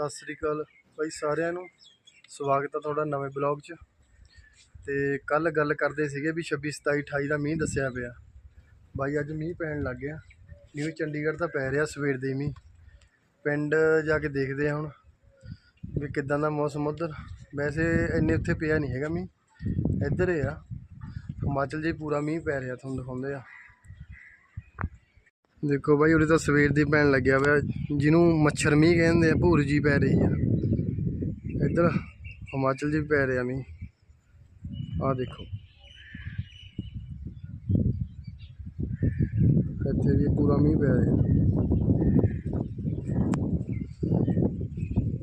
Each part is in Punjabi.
ਸਤਿ ਸ੍ਰੀ ਅਕਾਲ ਭਾਈ ਸਾਰਿਆਂ ਨੂੰ। ਸਵਾਗਤ ਹੈ ਤੁਹਾਡਾ ਨਵੇਂ ਬਲੌਗ 'ਚ। ਤੇ ਕੱਲ ਗੱਲ ਕਰਦੇ ਸੀਗੇ ਵੀ 26 27 28 ਦਾ ਮੀਂਹ ਦੱਸਿਆ ਪਿਆ। ਬਾਈ, ਅੱਜ ਮੀਂਹ ਪੈਣ ਲੱਗ ਗਿਆ। ਨਿਊ ਚੰਡੀਗੜ੍ਹ ਤਾਂ ਪੈ ਰਿਹਾ ਸਵੇਰ ਦੇ ਮੀਂਹ। ਪਿੰਡ ਜਾ ਕੇ ਦੇਖਦੇ ਆ ਹੁਣ ਵੀ ਕਿੱਦਾਂ ਦਾ ਮੌਸਮ ਉਧਰ। ਵੈਸੇ ਇੰਨੇ ਉੱਥੇ ਪਿਆ ਨਹੀਂ ਹੈਗਾ ਮੀਂਹ। ਇੱਧਰ ਹੀ ਆ। ਹਿਮਾਚਲ 'ਚ ਪੂਰਾ ਮੀਂਹ ਪੈ ਰਿਹਾ, ਤੁਹਾਨੂੰ ਦਿਖਾਉਂਦੇ ਆ। ਦੇਖੋ ਬਾਈ, ਉਰੇ ਤਾਂ ਸਵੇਰ ਦੀ ਪੈਣ ਲੱਗਿਆ ਹੋਇਆ। ਜਿਹਨੂੰ ਮੱਛਰ ਮੀਂਹ ਕਹਿੰਦੇ ਆ, ਭੂਰ ਜੀ ਪੈ ਰਹੀ ਆ। ਇੱਧਰ ਹਿਮਾਚਲ 'ਚ ਵੀ ਪੈ ਰਿਹਾ ਮੀਂਹ। ਆਹ ਦੇਖੋ। ਇੱਥੇ ਵੀ ਪੂਰਾ ਮੀਂਹ ਪੈ ਰਿਹਾ।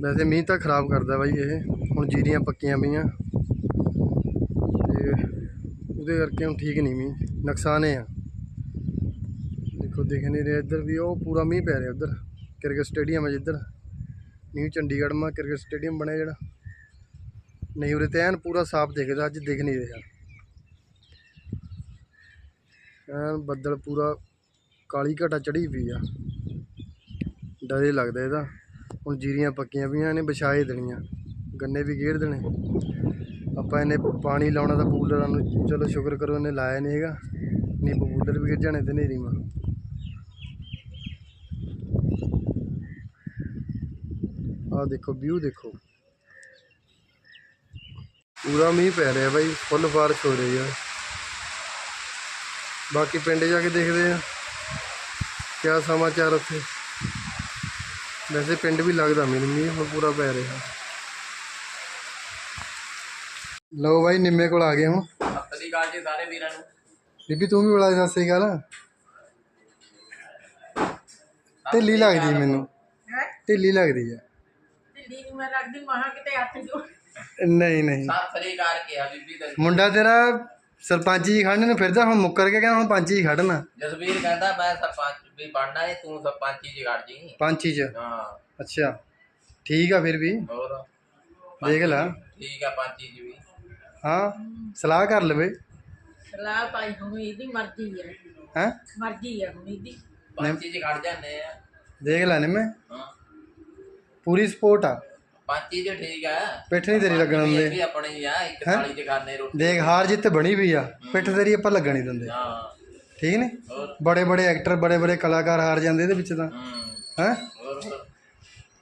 ਵੈਸੇ ਮੀਂਹ ਤਾਂ ਖਰਾਬ ਕਰਦਾ ਬਾਈ ਇਹ। ਹੁਣ ਜੀਰੀਆਂ ਪੱਕੀਆਂ ਪਈਆਂ। ਤੇ ਉਹਦੇ ਕਰਕੇ ਹੁਣ ਠੀਕ ਨਹੀਂ ਮੀਂਹ। ਨੁਕਸਾਨ ਹੈ ਆ। ਦੇਖੋ, ਦਿਖ ਨਹੀਂ ਰਿਹਾ ਇੱਧਰ ਵੀ, ਉਹ ਪੂਰਾ ਮੀਂਹ ਪੈ ਰਿਹਾ ਉੱਧਰ। ਕ੍ਰਿਕਟ ਸਟੇਡੀਅਮ ਹੈ ਜਿੱਧਰ ਨਿਊ ਚੰਡੀਗੜ੍ਹ ਮਾ ਕ੍ਰਿਕਟ ਸਟੇਡੀਅਮ ਬਣਿਆ ਜਿਹੜਾ। ਨਹੀਂ, ਉਰੇ ਤੇ ਐਨ ਪੂਰਾ ਸਾਫ਼ ਦਿਖਦਾ, ਅੱਜ ਦਿਖ ਨਹੀਂ ਰਿਹਾ। ਐਨ ਬੱਦਲ ਪੂਰਾ ਕਾਲੀ ਘਟਾ ਚੜੀ ਪਈ ਆ। ਡਰੇ ਲੱਗਦਾ ਇਹਦਾ। ਹੁਣ ਜੀਰੀਆਂ ਪੱਕੀਆਂ ਪਈਆਂ ਨੇ ਵਿਛਾਏ ਦੇਣੀਆਂ। ਗੰਨੇ ਵੀ ਗੇੜ ਦੇਣੇ। ਆਪਾਂ ਇਹਨੇ ਪਾਣੀ ਲਾਉਣਾ ਤਾਂ ਪੂਲਰਾਂ ਨੂੰ, ਚਲੋ ਸ਼ੁਕਰ ਕਰੋ ਇਹਨੇ ਲਾਇਆ ਨਹੀਂ ਹੈਗਾ। ਨਹੀਂ ਪੂਲਰ ਵੀ ਗਿਰ ਜਾਣੇ ਤੇ ਨੇਰੀ ਮਾ। ਆਹ ਦੇਖੋ ਵਿਊ ਦੇਖੋ। ਪੂਰਾ ਮੀਂਹ ਪੈ ਰਿਹਾ ਬਾਈ ਫੁੱਲ ਬਾਰਿਸ਼ ਹੋ ਰਹੀ ਆ। ਬਾਕੀ ਪਿੰਡ ਜਾ ਕੇ ਦੇਖਦੇ ਆ। ਕਿਆ ਸਮਾਚਾਰ ਉੱਥੇ? ਵੈਸੇ ਪਿੰਡ ਵੀ ਲੱਗਦਾ ਮੈਨੂੰ ਮੀਂਹ ਹੁਣ ਪੂਰਾ ਪੈ ਰਿਹਾ। ਲਓ ਬਾਈ ਨਿੰਮੇ ਕੋਲ ਆ ਗਏ ਹੁਣ। ਸਤਿ ਸ੍ਰੀ ਅਕਾਲ ਜੀ ਸਾਰੇ ਵੀਰਾਂ ਨੂੰ। ਬੀਬੀ ਤੂੰ ਵੀ ਬੁਲਾ ਸਤਿ ਸ੍ਰੀ ਅਕਾਲ। ਢਿੱਲੀ ਲੱਗਦੀ ਮੈਨੂੰ। ਹੈ? ਢਿੱਲੀ ਲੱਗਦੀ ਆ। ਨੂੰ ਮੈਂ ਕਿਤੇ ਹੱਥ ਜੋ ਨਹੀਂ ਨਹੀਂ। ਸਤਿ ਸ੍ਰੀ ਅਕਾਲ ਕਿਹਾ ਬੀਬੀ ਤੈਨੂੰ ਮੁੰਡਾ ਤੇਰਾ ਸਰਪੰਚ ਜੀ ਖੜਨ ਨੂੰ ਫਿਰਦਾ ਹੁਣ ਮੁੱਕਰ ਕੇ ਕਹਿੰਦਾ ਹੁਣ ਪੰਚ ਹੀ ਖੜਨਾ। ਜਸਵੀਰ ਕਹਿੰਦਾ ਮੈਂ ਸਰਪੰਚ ਵੀ ਬਣਨਾ ਏ ਤੂੰ ਸਰਪੰਚੀ ਚ ਖੜ ਜੀ। ਪੰਚ ਚ ਹਾਂ। ਅੱਛਾ। ਠੀਕ ਆ ਫਿਰ ਵੀ। ਹੋਰ? ਦੇਖ ਲੈ। ਠੀਕ ਆ ਪੰਚੀ ਚ ਵੀ। ਹਾਂ ਸਲਾਹ ਕਰ ਲਵੇ। ਸਲਾਹ ਪਾਈ ਹੁਣ ਇਹਦੀ ਮਰਜ਼ੀ ਹੈ ਹੈ? ਮਰਜ਼ੀ ਹੈ ਹੁਣ ਇਹਦੀ। ਪੰਚੀ ਚ ਖੜ ਜਾਂਦੇ ਆ। ਦੇਖ ਲੈ ਨਿੰਮੇ ਹਾਂ। ਪੂਰੀ ਸਪੋਰਟ ਆ। ਪੰਚੀ ਚ ਠੀਕ ਆ। ਪਿੱਠ ਨਹੀਂ ਤੇਰੀ ਲੱਗਣ ਇਹ ਦਿੰਦੇ ਵੀ ਆਪਣੀ ਹੀ ਆ ਇੱਕ ਥਾਲੀ ਚ ਖਾਣੇ ਰੋਟੀ। ਦੇਖ ਹਾਰ ਜਿੱਤ ਬਣੀ ਵੀ ਆ। ਪਿੱਠ ਤੇਰੀ ਆਪਾਂ ਲੱਗਣ ਨਹੀਂ ਦਿੰਦੇ। ਹਾਂ। ਠੀਕ ਨੇ? ਹੋਰ? ਬੜੇ ਬੜੇ ਐਕਟਰ ਬੜੇ ਬੜੇ ਕਲਾਕਾਰ ਹਾਰ ਜਾਂਦੇ ਇਹਦੇ ਵਿੱਚ ਤਾਂ। ਹੂੰ। ਹੈ? ਹੋਰ? ਹੋਰ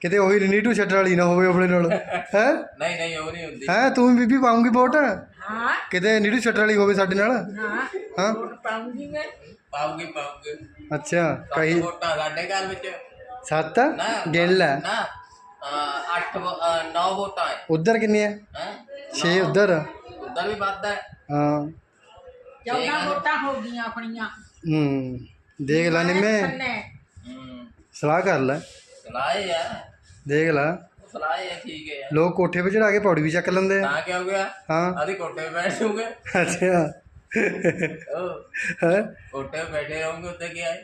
ਕਿਤੇ ਉਹੀ ਨੀਟੂ ਛੱਡਣ ਵਾਲੀ ਨਾ ਹੋਵੇ ਆਪਣੇ ਨਾਲ। ਹੈ? ਨਹੀਂ ਨਹੀਂ ਉਹ ਨਹੀਂ ਹੁੰਦੀ। ਹੈ? ਤੂੰ ਵੀ ਬੀਬੀ ਪਾਉਂਗੀ ਵੋਟ? ਹਾਂ। ਕਿਤੇ ਨੀਟੂ ਛੱਡਣ ਵਾਲੀ ਹੋਵੇ ਸਾਡੇ ਨਾਲ? ਹਾਂ। ਹਾਂ? ਵੋਟ ਪਾਉਂਗੀ ਮੈਂ। ਪਾਉਗੀ ਪਾਉਗੀ। ਅੱਛਾ ਸੱਤ ਕਹੀ ਵੋਟਾਂ ਸਾਡੇ ਘਰ ਵਿੱਚ। ਸੱਤ? ਨਾ ਗਿਣ ਲੈ। ਨਾ। ਵੋਟਾਂ ਹੈ। ਉਧਰ ਕਿੰਨੀ ਹੈ? ਹੈ? 6 ਉਧਰ। ਉਧਰ ਵੀ ਵੱਧ ਹੈ। ਹਾਂ। 14 ਵੋਟਾਂ ਹੋ ਗਈਆਂ ਆਪਣੀਆਂ। ਹੂੰ ਦੇਖ ਲੈ ਨਿੰਮੇ। ਹੂੰ। ਸਲਾਹ ਕਰ ਲੈ। ਸਲਾਏ ਆ ਦੇਖ ਲੈ। ਸਲਾਏ ਆ ਠੀਕ ਹੈ। ਲੋਕ ਕੋਠੇ 'ਤੇ ਚੜਾ ਕੇ ਪੌੜੀ ਵੀ ਚੱਕ ਲੈਂਦੇ ਆ। ਤਾਂ ਕੀ ਹੋ ਗਿਆ? ਹਾਂ। ਆਦੀ ਕੋਟੇ 'ਤੇ ਬੈਠ ਜੂਗੇ ਅੱਛਾ। ਹੈ? ਕੋਟੇ 'ਤੇ ਬੈਠੇ ਰਹੋਗੇ ਉੱਤੇ ਕੀ ਆਏ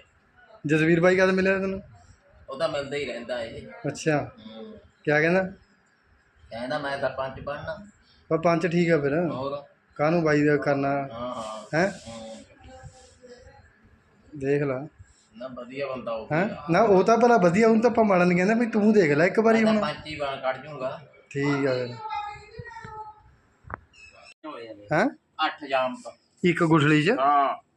ਜਸਵੀਰ ਬਾਈ ਕਦ ਮਿਲਿਆ ਤੈਨੂੰ? ਉਹ ਤਾਂ ਮਿਲਦਾ ਹੀ ਰਹਿੰਦਾ ਇਹ। ਅੱਛਾ। ਹੂੰ। ਕਿਆ ਕਹਿੰਦਾ? ਕਹਿੰਦਾ ਮੈਂ ਸਰਪੰਚ ਬਣਨਾ ਪਰ ਪੰਜ ਠੀਕ ਆ ਫਿਰ। ਹੋਰ? ਕਾਹਨੂੰ ਬਾਈ ਦਾ ਕਰਨਾ? ਹਾਂ ਹਾਂ। ਦੇਖ ਲੈ। ਨਾ ਵਧੀਆ ਬੰਦਾ ਉਹ ਹੈ? ਨਾ ਉਹ ਤਾਂ ਭਲਾ ਵਧੀਆ ਉਹਨੂੰ ਤਾਂ ਆਪਾਂ ਮਾੜਾ ਨਹੀਂ ਕਹਿੰਦੇ ਵੀ ਤੂੰ ਦੇਖ ਲੈ ਇੱਕ ਵਾਰੀ ਹੁਣ। ਪੰਚੀ ਬਣ ਕੱਢ ਜੂਗਾ। ਠੀਕ ਆ ਫਿਰ। ਹੈ? ਜਾਮ ਤੋਂ। ਇੱਕ ਗੁਠਲੀ 'ਚ? ਹਾਂ।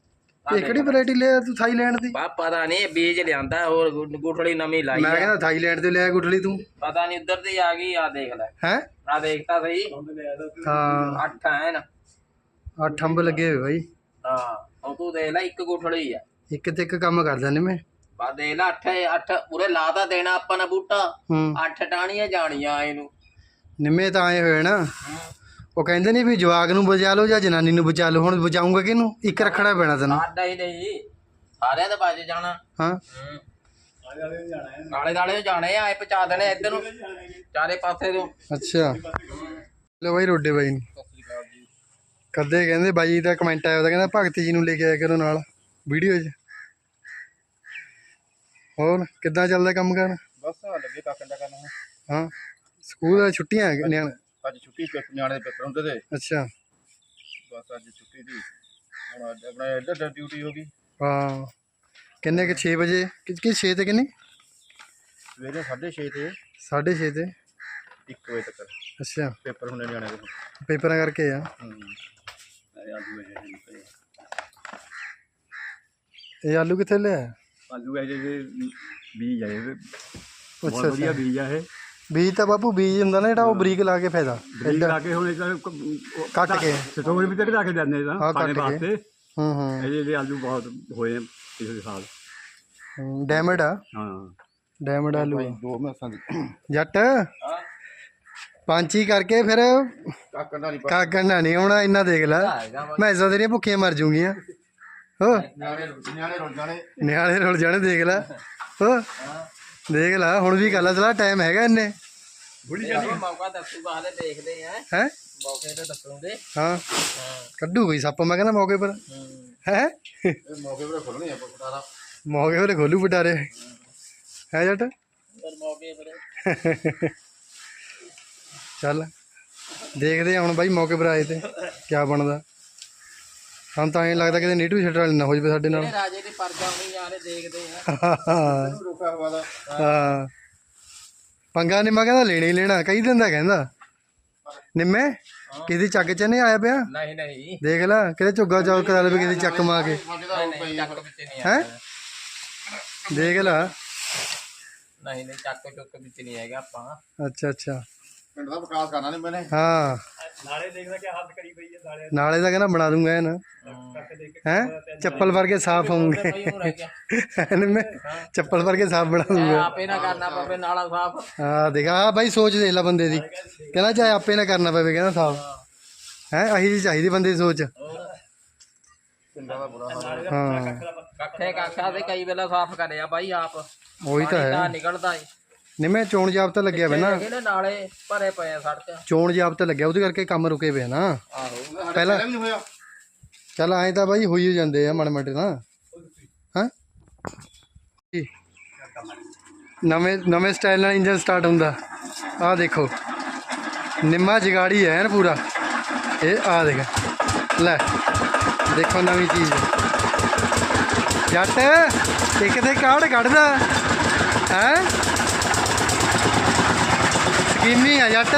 ਇਹ ਕਿਹੜੀ ਵੈਰਾਈਟੀ ਲਿਆ ਤੂੰ ਥਾਈਲੈਂਡ ਦੀ? ਬਾ ਪਤਾ ਨਹੀਂ ਬੀਜ ਲਿਆਂਦਾ ਹੋਰ ਗੁਠੜੀ ਨਵੀਂ ਲਾਈ ਮੈਂ ਕਹਿੰਦਾ ਥਾਈਲੈਂਡ ਤੇ ਲਿਆ ਗੁਠਲੀ ਤੂੰ। ਪਤਾ ਨਹੀਂ ਉਧਰ ਦੀ ਆ ਗਈ ਆ ਦੇਖ ਲੈ। ਹੈ? ਆ ਦੇਖਤਾ ਸਹੀ। ਹਾਂ। ਅੱਠ ਹੈ ਨਾ ਅੱਠ ਅੰਬ ਲੱਗੇ ਹੋਏ ਬਾਈ। ਹਾਂ ਹੁਣ ਤੂੰ ਦੇਖ ਲੈ ਇੱਕ ਗੁਠੜੀ ਆ। ਇੱਕ ਤੇ ਇੱਕ ਕੰਮ ਕਰਦਾ ਨੇ ਮੈਂ। ਬਾ ਦੇਖ ਲੈ ਅੱਠ ਅੱਠ ਉਰੇ ਲਾ ਤਾਂ ਦੇਣਾ ਆਪਾਂ ਨੇ ਬੂਟਾ। ਅੱਠ ਟਾਣੀਆਂ ਜਾਣੀਆਂ ਇਹਨੂੰ। ਨਿੰਮੇ ਤਾਂ ਆਏ ਹੋਏ ਨਾ। ਉਹ ਕਹਿੰਦੇ ਨਹੀਂ ਵੀ ਜਵਾਕ ਨੂੰ ਬਚਾ ਲਓ ਜਾਂ ਜਨਾਨੀ ਨੂੰ ਬਚਾ ਲਓ ਹੁਣ ਬਚਾਉਂਗਾ ਕਿਹਨੂੰ? ਇੱਕ ਰੱਖਣਾ ਪੈਣਾ ਤੈਨੂੰ। ਸਾਡਾ ਹੀ ਨਹੀਂ ਸਾਰਿਆਂ ਦੇ ਬਾਜ ਜਾਣਾ। ਹਾਂ। ਹੂੰ। ਨਾਲੇ ਨਾਲੇ ਜਾਣੇ ਆ ਇਹ ਪਹੁੰਚਾ ਦੇਣੇ ਇੱਧਰ ਨੂੰ। ਚਾਰੇ ਪਾਸੇ ਤੋਂ। ਅੱਛਾ। ਲੋ ਬਾਈ ਰੋਡੇ ਬਾਈ ਨੂੰ। ਕਦੇ ਕਹਿੰਦੇ ਬਾਈ ਦਾ ਕਮੈਂਟ ਆਇਆ ਉਹਦਾ ਕਹਿੰਦਾ ਭਗਤ ਜੀ ਨੂੰ ਲੈ ਕੇ ਆਇਆ ਕਰੋ ਨਾਲ ਵੀਡੀਓ 'ਚ। ਹੋਰ ਕਿੱਦਾਂ ਚੱਲਦਾ ਕੰਮ ਕਰ? ਬਸ ਆ ਲੱਗੇ ਕਾਕੰਡਾ ਕਰਨ ਹਾਂ। ਸਕੂਲ ਦਾ ਛੁੱਟੀਆਂ ਨਿਆਣੇ ਅੱਜ ਛੁੱਟੀ ਪੇਪਰ ਨਿਆਣੇ ਦੇ ਪੇਪਰ ਹੁੰਦੇ ਤੇ। ਅੱਛਾ। ਬਸ ਅੱਜ ਛੁੱਟੀ ਦੀ ਹੁਣ ਅੱਜ ਆਪਣੇ ਇੱਧਰ ਡਿਊਟੀ ਹੋ ਗਈ। ਹਾਂ। ਕਿੰਨੇ ਕਿ 6 ਵਜੇ? ਕਿ 6 ਤੇ ਕਿੰਨੀ ਸਵੇਰੇ 6:30 ਤੇ। 6:30 ਤੇ। 1 ਵਜੇ ਤੱਕ। ਅੱਛਾ। ਪੇਪਰ ਹੁੰਦੇ ਨਿਆਣੇ ਦੇ। ਪੇਪਰਾਂ ਕਰਕੇ ਆ। ਹੂੰ। ਇਹ ਆਲੂ ਕਿੱਥੇ ਲਿਆ ਆਲੂ ਇਹ ਜਿਹੇ ਬੀਜ ਇਹ। ਬਹੁਤ ਅੱਛਾ। ਵਧੀਆ ਬੀਜ ਆ ਇਹ। ਬੀਜ ਤਾਂ ਬਾਪੂ ਬੀਜ ਹੁੰਦਾ ਨਾ ਜਿਹੜਾ ਉਹ ਬਰੀਕ ਲਾ ਕੇ ਫਾਇਦਾ। ਬੀਜ ਲਾ ਕੇ ਹੁਣ ਇਹ ਕੱਟ ਕੇ। ਸਟੋਰ ਵੀ ਤੱਕ ਰੱਖ ਜਾਂਦੇ ਹਾਂ, ਤਾਂ ਕੱਟ ਖਾਣੇ ਕੇ। ਵਾਸਤੇ। ਹੂੰ ਹੂੰ। ਇਹਦੇ ਦੇ ਆਲੂ ਬਹੁਤ ਹੋਏ ਪਿਛਲੇ ਸਾਲ। ਡੈਮਡ ਆ? ਹਾਂ। ਡੈਮਡ ਆਲੂ। ਦੋ ਮੈਸਾਂ ਦੀ। ਜੱਟ? ਪੰਚੀ ਕਰਕੇ ਫਿਰ ਕਾਕਰ ਦਾ ਨਹੀਂ ਕਾਕਣਾ ਨਹੀਂ ਆਉਣਾ ਇੰਨਾ ਦੇਖ ਲੈ। ਮੈਂ ਇਜ਼ਾਂ ਤੇਰੀਆਂ ਭੁੱਖੀਆਂ ਮਰ ਜੂਗੀਆਂ। ਹੋ। ਨਿਆਣੇ ਨਿਆਣੇ ਰੁੱਲ ਜਾਣੇ। ਨਿਆਣੇ ਰੁੱਲ ਜਾਣੇ ਦੇਖ ਲੈ। ਹੋ। ਦੇਖ ਲੈ ਹੁਣ ਵੀ ਗੱਲ ਸਲਾ ਟਾਈਮ ਹੈਗਾ ਇੰਨੇ। ਬੁੜੀ ਇਹ ਮੌਕਾ ਦੱਸੂਗਾ ਹਲੇ ਦੇਖਦੇ ਆ। ਹੈ? ਮੌਕੇ ਤੇ ਦੱਸੂਗੇ। ਹਾਂ। ਕੱਢੂ ਕੋਈ ਸੱਪ ਮੈਂ ਕਹਿੰਦਾ ਮੌਕੇ ਪਰ। ਹੂੰ। ਮੌਕੇ ਤੇ ਖੁੱਲਣੇ ਆ ਪਟਾਰਾ। ਮੌਕੇ ਪਰ ਖੋਲੂ ਬਟਾਰੇ ਹੈ ਜੱਟ? ਪਰ ਮੌਕੇ ਪਰ। ਚੱਲ ਦੇਖਦੇ ਆ ਹੁਣ ਬਾਈ ਮੌਕੇ ਪਰ ਆਏ ਤੇ ਕੀ ਬਣਦਾ। ਹਾਂ ਤਾਂ ਐਂ ਲੱਗਦਾ ਕਿਤੇ ਨੀਟੂ ਛੱਡ ਵਾਲੀ ਨਾ ਹੋ ਜਵੇ ਸਾਡੇ ਨਾਲ। ਇਹ ਰਾਜੇ ਦੀ ਪਰਜਾ ਹੋਣੀ ਯਾਰ ਦੇਖਦੇ ਆ। ਰੋਕਾ ਹਵਾ ਦਾ ਹਾਂ। ਪੰਗਾ ਨਿੰਮਾ ਕਹਿੰਦਾ ਲੈਣਾ ਹੀ ਲੈਣਾ ਕਈ ਦਿਨ ਦਾ ਕਹਿੰਦਾ। ਨਿੰਮੇ ਕਿਹਦੀ ਚੱਕ ਚ ਨਹੀਂ ਆਇਆ ਪਿਆ? ਨਹੀਂ ਨਹੀਂ। ਦੇਖ ਲੈ ਕਿਤੇ ਝੁੱਗਾ ਚੌਕ ਕਰਾ ਲਵੇ ਕਿਤੇ ਚੱਕ ਮਾ ਕੇ। ਨਹੀਂ ਨਹੀਂ ਹੈਂ? ਦੇਖ ਲੈ। ਨਹੀਂ ਨਹੀਂ ਚੱਕ ਚੁੱਕ ਵਿੱਚ ਨਹੀਂ ਹੈਗਾ ਆਪਾਂ। ਅੱਛਾ ਅੱਛਾ। ਪਿੰਡ ਦਾ ਵਿਕਾਸ ਕਰਨਾ ਨਹੀਂ ਮੈਨੇ ਹਾਂ। ਨਾਲੇ ਦੇਖਦਾ ਕਿ ਹੱਥ ਕਰੀ ਪਈ ਨਾਲੇ ਦਾ ਕਹਿੰਦਾ ਬਣਾ ਦੂੰਗਾ ਇਹਨ। ਹੈ? ਚੱਪਲ ਵਰਗੇ ਸਾਫ਼ ਹੋਣਗੇ। ਚੱਪਲ ਵਰਗੇ ਸਾਫ਼ ਬਣਾ ਦੂੰਗਾ। ਆਪੇ ਨਾ ਕਰਨਾ ਪਵੇ ਨਾਲਾ ਸਾਫ਼। ਹਾਂ ਦੇਖ ਆ ਬਾਈ ਸੋਚ ਦੇਖ ਲੈ ਬੰਦੇ ਦੀ। ਕਹਿੰਦਾ ਚਾਹੇ ਆਪੇ ਨਾ ਕਰਨਾ ਪਵੇ ਕਹਿੰਦਾ ਸਾਫ਼। ਹੈ ਅਹੀ ਜੀ ਚਾਹੀਦੀ ਬੰਦੇ ਦੀ ਸੋਚ। ਪਿੰਡਾਂ ਦਾ ਬੁਰਾ ਹਾਲ ਹਾਂ। ਕੱਖੇ ਕਾਖਾ ਤੇ ਕਈ ਵੇਲਾ ਸਾਫ਼ ਕਰਿਆ ਬਾਈ ਆਪ। ਉਹੀ ਤਾਂ ਹੈ। ਨਿਕਲਦਾ ਏ ਨਿੰਮੇ ਚੋਣ ਜਾਬਤਾ ਲੱਗਿਆ ਵੇ ਨਾ। ਹੈਗੇ ਨੇ ਨਾਲੇ ਭਰੇ ਪਏ ਆ ਸੜਕ। ਚੋਣ ਜਾਬਤਾ ਲੱਗਿਆ ਉਹਦੇ ਕਰਕੇ ਕੰਮ ਰੁਕੇ ਪਏ ਆ ਨਾ। ਆਹੋ ਪਹਿਲਾਂ ਨਹੀਂ ਹੋਇਆ। ਚੱਲ ਐਂ ਤਾਂ ਬਾਈ ਹੋਈ ਹੋ ਜਾਂਦੇ ਆ ਮਾੜੇ ਨਾ ਹਾਂ? ਨਵੇਂ ਨਵੇਂ ਸਟਾਈਲ ਨਾਲ ਇੰਜਨ ਸਟਾਰਟ ਹੁੰਦਾ। ਆਹ ਦੇਖੋ ਨਿੰਮਾ ਜਗਾੜੀ ਹੈ ਨਾ ਪੂਰਾ। ਇਹ ਆ ਦੇਖ ਲੈ ਦੇਖੋ ਨਵੀਂ ਚੀਜ਼। ਜੱਟ ਇੱਕ ਤੇ ਕਾੜ ਕੱਢਦਾ। ਹੈ? ਸਕੀਮੀ ਆ ਜੱਟ।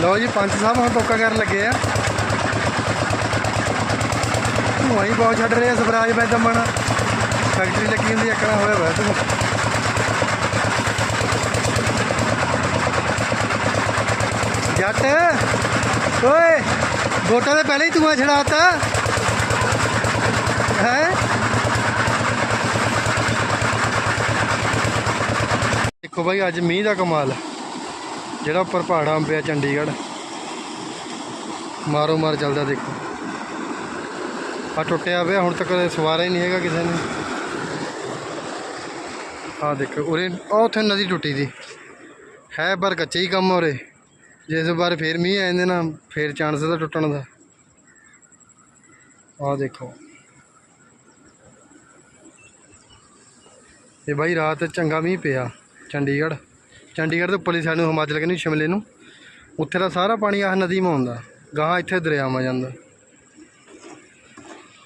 ਲਓ ਜੀ, ਪੰਚ ਸਾਹਿਬ ਹੁਣ ਟੋਕਾ ਕਰਨ ਲੱਗੇ ਆ। ਧੂਆਂ ਹੀ ਬਹੁਤ ਛੱਡ ਰਹੇ ਸਵਰਾਜ ਬੈ ਦਮਣ ਫੈਕਟਰੀ ਲੱਗੀ ਹੁੰਦੀ ਅਕੜਾ ਹੋਇਆ ਹੋਇਆ ਤੂੰ ਜੱਟ, ਓਏ, ਵੋਟਾਂ ਦੇ ਪਹਿਲੇ ਹੀ ਧੂਆਂ ਛੜਾਤਾ ਹੈ? ਦੇਖੋ ਭਾਈ ਅੱਜ ਮੀਂਹ ਦਾ ਕਮਾਲ ਹੈ ਜਿਹੜਾ ਉੱਪਰ ਪਹਾੜਾਂ ਪਿਆ ਚੰਡੀਗੜ੍ਹ। ਮਾਰੋ ਮਾਰ ਚੱਲਦਾ ਦੇਖੋ। ਆ ਟੁੱਟਿਆ ਪਿਆ, ਹੁਣ ਤੱਕ ਸਵਾਰਾ ਹੀ ਨਹੀਂ ਹੈਗਾ ਕਿਸੇ ਨੇ। ਆ ਦੇਖੋ, ਉਰੇ ਉਹ ਉੱਥੇ ਨਦੀ ਟੁੱਟੀ ਦੀ। ਹੈ ਪਰ ਕੱਚੇ ਹੀ ਕੰਮ ਉਰੇ। ਜਿਸ ਇਸ ਵਾਰ ਫੇਰ ਮੀਂਹ ਆ ਜਾਂਦੇ ਨਾ, ਫੇਰ ਚਾਂਸ ਦਾ ਟੁੱਟਣ ਦਾ। ਆ ਦੇਖੋ। ਇਹ ਬਾਈ, ਰਾਤ ਚੰਗਾ ਮੀਂਹ ਪਿਆ। ਚੰਡੀਗੜ੍ਹ। ਚੰਡੀਗੜ੍ਹ ਤੋਂ ਪੁਲਿਸ ਸਾਈਡ ਨੂੰ, ਹਿਮਾਚਲ ਕਹਿੰਦੀ ਸ਼ਿਮਲੇ ਨੂੰ। ਉੱਥੇ ਦਾ ਸਾਰਾ ਪਾਣੀ ਆਹ ਨਦੀ ਮਾ ਆਉਂਦਾ। ਗਾਹਾਂ ਇੱਥੇ ਦਰਿਆਵਾਂ ਜਾਂਦਾ।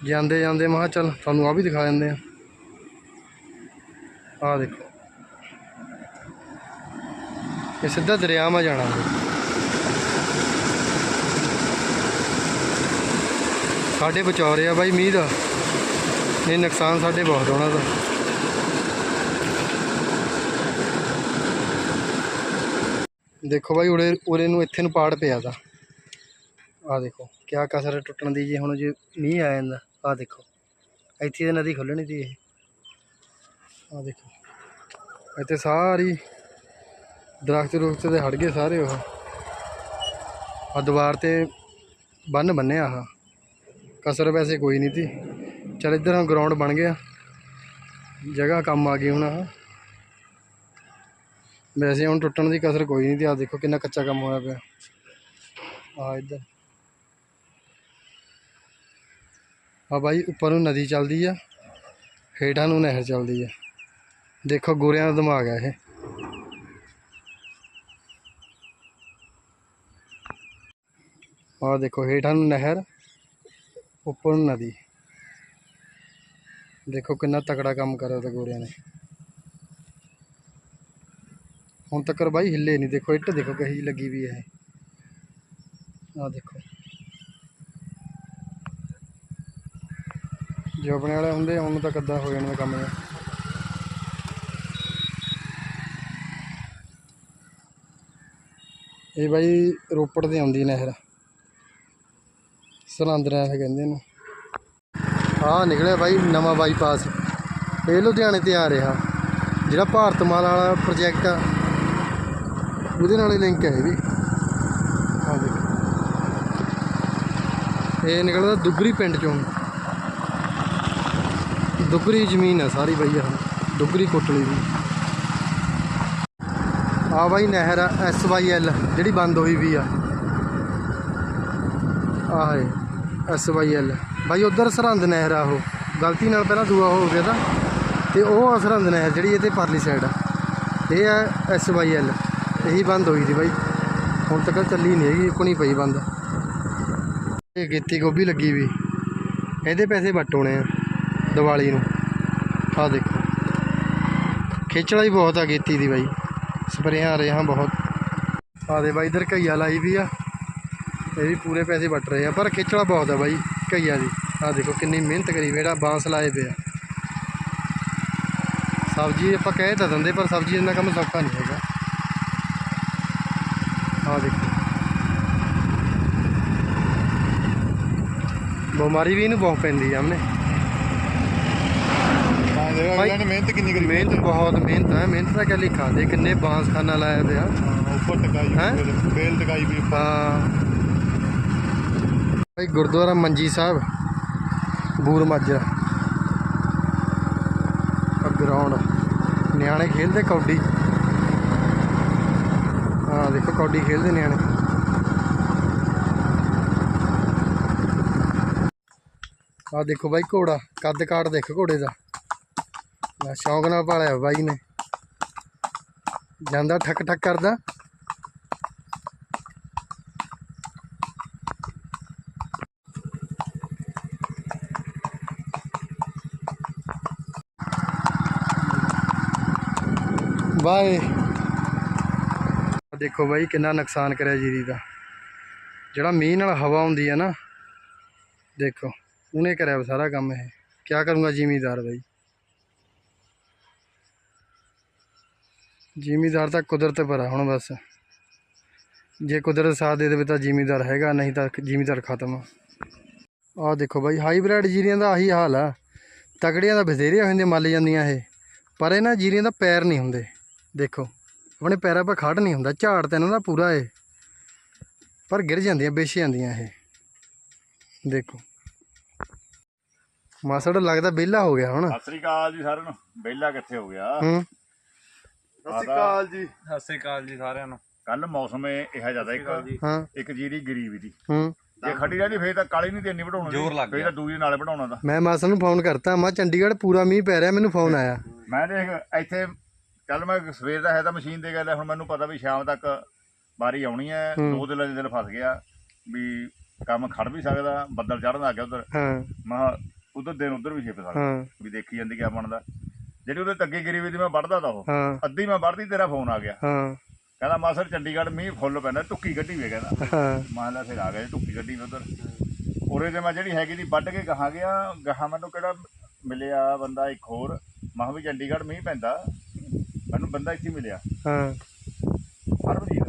ਜਾਂਦੇ ਜਾਂਦੇ ਮੈਂ ਕਿਹਾ ਚੱਲ ਤੁਹਾਨੂੰ ਆ ਵੀ ਦਿਖਾ ਦਿੰਦੇ ਆ। ਆ ਦੇਖੋ। ਇਹ ਸਿੱਧਾ ਦਰਿਆ ਮਾ ਜਾਣਾ। ਸਾਡੇ ਬਚਾਉ ਰਿਹਾ ਬਾਈ ਮੀਂਹ ਦਾ। ਨਹੀਂ, ਨੁਕਸਾਨ ਸਾਡੇ ਬਹੁਤ ਹੋਣਾ ਦਾ। ਦੇਖੋ ਬਾਈ, ਉਰੇ ਉਰੇ ਨੂੰ ਇੱਥੇ ਨੂੰ ਪਾੜ ਪਿਆ ਦਾ ਆ ਦੇਖੋ, ਕਿਆ ਕਸਰ ਟੁੱਟਣ ਦੀ ਜੀ, ਹੁਣ ਜੇ ਮੀਂਹ ਆ ਜਾਂਦਾ ਆ ਦੇਖੋ। ਇੱਥੇ ਤੇ ਨਦੀ ਖੁੱਲਣੀ ਸੀ ਇਹ। ਆ ਦੇਖੋ। ਇੱਥੇ ਸਾਰੀ ਦਰਖਤ ਰੁਖਤ ਤੇ ਹਟ ਗਏ ਸਾਰੇ ਉਹ। ਆ ਦੀਵਾਰ ਤੇ ਬੰਨ ਬੰਨਿਆ ਆਹ। ਕਸਰ ਵੈਸੇ ਕੋਈ ਨਹੀਂ ਸੀ ਚਲ ਇੱਧਰ ਹੁਣ ਗਰਾਊਂਡ ਬਣ ਗਿਆ। ਜਗ੍ਹਾ ਕੰਮ ਆ ਗਈ ਹੁਣ ਆਹ। ਵੈਸੇ ਹੁਣ ਟੁੱਟਣ ਦੀ ਕਸਰ ਕੋਈ ਨਹੀਂ ਤੇ ਆ ਦੇਖੋ ਕਿੰਨਾ ਕੱਚਾ ਕੰਮ ਹੋਇਆ ਪਿਆ। ਆ ਇੱਧਰ। ਆ ਬਾਈ ਉੱਪਰ ਨੂੰ ਨਦੀ ਚੱਲਦੀ ਆ, ਹੇਠਾਂ ਨੂੰ ਨਹਿਰ ਚੱਲਦੀ ਆ। ਦੇਖੋ ਗੋਰਿਆਂ ਦਾ ਦਿਮਾਗ ਆ ਇਹ। ਆ ਦੇਖੋ ਹੇਠਾਂ ਨੂੰ ਨਹਿਰ, ਉੱਪਰ ਨੂੰ ਨਦੀ। ਦੇਖੋ ਕਿੰਨਾ ਤਕੜਾ ਕੰਮ ਕਰਿਆ ਤਾਂ ਗੋਰਿਆਂ ਨੇ। ਹੁਣ ਤੱਕ ਬਾਈ ਹਿੱਲੇ ਨਹੀਂ, ਦੇਖੋ ਇੱਟ ਦੇਖੋ ਕਹੀ ਜਿਹੀ ਲੱਗੀ ਵੀ ਹੈ ਆ ਦੇਖੋ। ਜੋ ਆਪਣੇ ਵਾਲੇ ਹੁੰਦੇ, ਹੁਣ ਤਾਂ ਕੱਦਾ ਹੋ ਜਾਣਾ ਕੰਮ ਇਹ। ਇਹ ਬਾਈ ਰੋਪੜ ਤੇ ਆਉਂਦੀ ਨਹਿਰ। ਸਰਹੰਦ ਨਹਿਰ ਕਹਿੰਦੇ ਇਹਨੂੰ। ਆਹ ਨਿਕਲਿਆ ਬਾਈ ਨਵਾਂ ਬਾਈਪਾਸ ਇਹ ਲੁਧਿਆਣੇ ਤੇ ਆ ਰਿਹਾ। ਜਿਹੜਾ ਭਾਰਤ ਭਾਰਤਮਾਲ ਵਾਲਾ ਪ੍ਰੋਜੈਕਟ ਆ ਉਹਦੇ ਨਾਲ ਹੀ ਲਿੰਕ ਹੈ ਇਹ ਵੀ। ਆਹ ਦੇਖੋ। ਇਹ ਨਿਕਲਦਾ ਦੁੱਗਰੀ ਪਿੰਡ ਚੋਂ। ਦੁੱਗਰੀ ਜ਼ਮੀਨ ਹੈ ਸਾਰੀ ਬਾਈ ਆਹ। ਦੁੱਗਰੀ ਕੋਟਲੀ ਦੀ। ਆ ਬਾਈ ਨਹਿਰ ਐਸ ਵਾਈ ਐਲ ਜਿਹੜੀ ਬੰਦ ਹੋਈ ਵੀ ਆ। ਆਹ ਹੈ ਐਸ ਵਾਈ ਐਲ ਬਾਈ ਉਧਰ ਸਰਹੰਦ ਨਹਿਰ ਆ ਉਹ। ਗਲਤੀ ਨਾਲ ਪਹਿਲਾਂ ਦੂਆ ਹੋ ਗਿਆ ਤਾਂ। ਤੇ ਉਹ ਆ ਸਰਹੰਦ ਨਹਿਰ ਜਿਹੜੀ ਇਹਦੇ ਪਰਲੀ ਸਾਈਡ ਆ। ਇਹ ਹੈ ਐਸ ਵਾਈ ਐਲ ਇਹੀ ਬੰਦ ਹੋਈ ਸੀ ਬਾਈ। ਹੁਣ ਤੱਕ ਚੱਲੀ ਨਹੀਂ ਹੈਗੀ ਕੋਣੀ ਪਈ ਬੰਦ। ਇਹ ਗੇਤੀ ਗੋਭੀ ਲੱਗੀ ਵੀ। ਇਹਦੇ ਪੈਸੇ ਵੱਟ ਹੋਣੇ ਆ, ਦੀਵਾਲੀ ਨੂੰ। ਆਹ ਦੇਖੋ। ਖੇਚਲਾ ਹੀ ਬਹੁਤ ਆ ਗੇਤੀ ਦੀ ਬਾਈ। ਸਪਰੇਆਂ ਰਿਹਾ ਬਹੁਤ। ਆ ਦੇ ਬਾਈ, ਇਧਰ ਘਈਆ ਲਾਈ ਵੀ ਆ। ਇਹ ਵੀ ਪੂਰੇ ਪੈਸੇ ਵੱਟ ਰਹੇ ਆ, ਪਰ ਖੇਚਲਾ ਬਹੁਤ ਆ ਬਾਈ, ਘਈਆ ਦੀ। ਆ ਦੇਖੋ ਕਿੰਨੀ ਮਿਹਨਤ ਕਰੀ ਜਿਹੜਾ ਬਾਂਸ ਲਾਏ ਪਏ ਆ। ਸਬਜ਼ੀ ਆਪਾਂ ਕਹਿ ਤਾਂ ਦਿੰਦੇ, ਪਰ ਸਬਜ਼ੀ ਇੰਨਾ ਕੰਮ ਸੌਖਾ ਨਹੀਂ ਹੈਗਾ। ਆ ਦੇਖੋ। ਬਿਮਾਰੀ ਵੀ ਇਹਨੂੰ ਬਹੁਤ ਪੈਂਦੀ ਆ ਹਮਨੇ ਇਹਨਾਂ ਨੇ ਮਿਹਨਤ ਕਿੰਨੀ ਕਰੀ। ਮਿਹਨਤ ਬਹੁਤ ਮਿਹਨਤ ਹੈ ਮਿਹਨਤ ਦਾ ਕਿਆ ਲਿਖਾ ਦੇ ਕਿੰਨੇ ਬਾਂਸ ਖਾਨਾ ਲਾਇਆ ਪਿਆ। ਉੱਪਰ ਟਕਾਈ ਹੈਂ? ਬੇਲ- ਬੇਲ ਟਕਾਈ ਵੀ ਉੱਪਰ। ਹਾਂ। ਭਾਈ ਗੁਰਦੁਆਰਾ ਮੰਜੀ ਸਾਹਿਬ ਬੂਰ ਮਾਜਰਾ। ਗਰਾਊਂਡ ਨਿਆਣੇ ਖੇਡਦੇ ਕੌਡੀ ਹਾਂ, ਦੇਖੋ ਕੌਡੀ ਖੇਡਦੇ ਨਿਆਣੇ। ਆ ਦੇਖੋ ਬਾਈ ਘੋੜਾ, ਕੱਦ ਕਾਟ ਦੇਖ ਘੋੜੇ ਦਾ। ਆਹ ਸ਼ੌਂਕ ਨਾਲ ਪਾਲਿਆ ਬਾਈ ਨੇ। ਜਾਂਦਾ ਠੱਕ ਠੱਕ ਕਰਦਾ। ਬਾਏ। ਦੇਖੋ ਬਾਈ ਕਿੰਨਾ ਨੁਕਸਾਨ ਕਰਿਆ ਜੀਰੀ ਦਾ। ਜਿਹੜਾ ਮੀਂਹ ਨਾਲ ਹਵਾ ਹੁੰਦੀ ਹੈ ਨਾ, ਦੇਖੋ, ਉਹਨੇ ਕਰਿਆ ਸਾਰਾ ਕੰਮ ਇਹ। ਕੀ ਕਰੂੰਗਾ ਜ਼ਿਮੀਦਾਰ ਬਾਈ? ਜ਼ਿਮੀਦਾਰ ਤਾਂ ਕੁਦਰਤ ਪਰ ਆ ਹੁਣ ਬਸ। ਜੇ ਕੁਦਰਤ ਸਾਥ ਦੇ ਦੇਵੇ ਤਾਂ ਜ਼ਿਮੀਦਾਰ ਹੈਗਾ, ਨਹੀਂ ਤਾਂ ਜ਼ਿਮੀਦਾਰ ਖਤਮ। ਆ ਆਹ ਦੇਖੋ ਬਾਈ, ਹਾਈਬ੍ਰਿਡ ਜੀਰੀਆਂ ਦਾ ਆਹੀ ਹਾਲ ਆ। ਤਕੜੀਆਂ ਦਾ ਬਥੇਰੀਆਂ ਹੁੰਦੀਆਂ, ਮੱਲ ਜਾਂਦੀਆਂ ਇਹ। ਪਰ ਇਹਨਾਂ ਜੀਰੀਆਂ ਦਾ ਪੈਰ ਨਹੀਂ ਹੁੰਦੇ। ਦੇਖੋ ਆਪਣੇ ਪੈਰਾਂ 'ਤੇ ਖੜ ਨਹੀਂ ਹੁੰਦਾ ਝਾੜ ਤਾਂ ਇਹਨਾਂ ਦਾ ਪੂਰਾ ਏ। ਪਰ ਗਿਰ ਜਾਂਦੀਆਂ ਵਿਛ ਜਾਂਦੀਆਂ ਇਹ। ਦੇਖੋ। ਮਾਸੜ ਲੱਗਦਾ ਵਿਹਲਾ ਹੋ ਗਿਆ ਹੁਣ। ਸਤਿ ਸ੍ਰੀ ਅਕਾਲ ਜੀ ਸਾਰਿਆਂ ਨੂੰ। ਬੇਲਾ ਕਿੱਥੇ ਹੋ ਗਿਆ? ਹੂੰ। ਸਤਿ ਸ਼੍ਰੀ ਅਕਾਲ ਜੀ। ਸਤਿ ਸ੍ਰੀ ਅਕਾਲ ਜੀ ਸਾਰਿਆਂ ਨੂੰ। ਕੱਲ ਮੌਸਮ ਇਹ ਜ਼ਿਆਦਾ ਇੱਕ। ਹਾਂ ਇੱਕ ਜੀਰੀ ਗਰੀਬ ਦੀ। ਹੂੰ। ਜੇ ਖੜੀ ਰਹਿੰਦੀ ਫੇਰ ਤਾਂ ਕਾਲੀ ਨਹੀਂ ਦੇਣੀ ਵਢਾਉਣਾ ਜ਼ੋਰ ਲੱਗ ਫੇਰ ਤਾਂ ਦੂਜੀ ਨਾਲੇ ਵਢਾਉਣਾ ਦਾ। ਮੈਂ ਮਾਸੜ ਨੂੰ ਫੋਨ ਕਰਤਾ ਮੈਂ ਚੰਡੀਗੜ੍ਹ ਪੂਰਾ ਮੀਂਹ ਪੈ ਰਿਹਾ ਮੈਨੂੰ ਫੋਨ ਆਇਆ। ਮੈਂ ਦੇਖ ਇੱਥੇ ਕੱਲ ਮੈਂ ਸਵੇਰ ਦਾ ਹੈ ਤਾਂ ਮਸ਼ੀਨ ਤੇ ਗਿਆ ਹੁਣ ਮੈਨੂੰ ਪਤਾ ਵੀ ਸ਼ਾਮ ਤੱਕ ਵਾਰੀ ਆਉਣੀ ਹੈ ਹੂੰ। ਦੋ ਦਿਨ ਦੇ ਦਿਨ ਫਸ ਗਿਆ ਵੀ ਕੰਮ ਖੜ ਵੀ ਸਕਦਾ ਬੱਦਲ ਚੜਨ ਲੱਗ ਗਿਆ ਉਧਰ। ਹਾਂ। ਮੈਂ ਉਧਰ ਦਿਨ ਉਧਰ ਵੀ ਛਿਪ ਸਕਦਾ ਹਾਂ। ਵੀ ਦੇਖੀ ਜਾਂਦੀ ਕਿਆ ਬਣਦਾ। ਜਿਹੜੀ ਉਹਦੇ ਅੱਗੇ ਗਰੀਬੀ ਦੀ ਮੈਂ ਵੜਦਾ ਤਾ ਉਹ। ਹਾਂ। ਅੱਧੀ ਮੈਂ ਵੜਦੀ ਤੇਰਾ ਫੋਨ ਆ ਗਿਆ। ਹਾਂ। ਕਹਿੰਦਾ ਮਾਸਰ ਚੰਡੀਗੜ੍ਹ ਮੀਂਹ ਫੁੱਲ ਪੈਂਦਾ ਟੁੱਕੀ ਗੱਡੀ ਵੇ ਕਹਿੰਦਾ। ਹਾਂ। ਮਾਂ ਲਾ ਫਿਰ ਆ ਗਏ ਟੁੱਕੀ ਗੱਡੀ ਵੀ ਉਧਰ। ਉਰੇ ਤੇ ਮੈਂ ਜਿਹੜੀ ਹੈਗੀ ਦੀ ਵੱਢ ਕੇ ਗਾਹਾਂ ਗਿਆ ਗਾਹਾਂ ਮੈਨੂੰ ਕਿਹੜਾ ਮਿਲਿਆ ਬੰਦਾ ਇੱਕ ਹੋਰ। ਮਾਹ ਵੀ ਚੰਡੀਗੜ੍ਹ ਮੀਂਹ ਪੈਂਦਾ। ਮੈਨੂੰ ਬੰਦਾ ਇੱਥੇ ਮਿਲਿਆ। ਹਾਂ। ਹਰਮਜੀਤ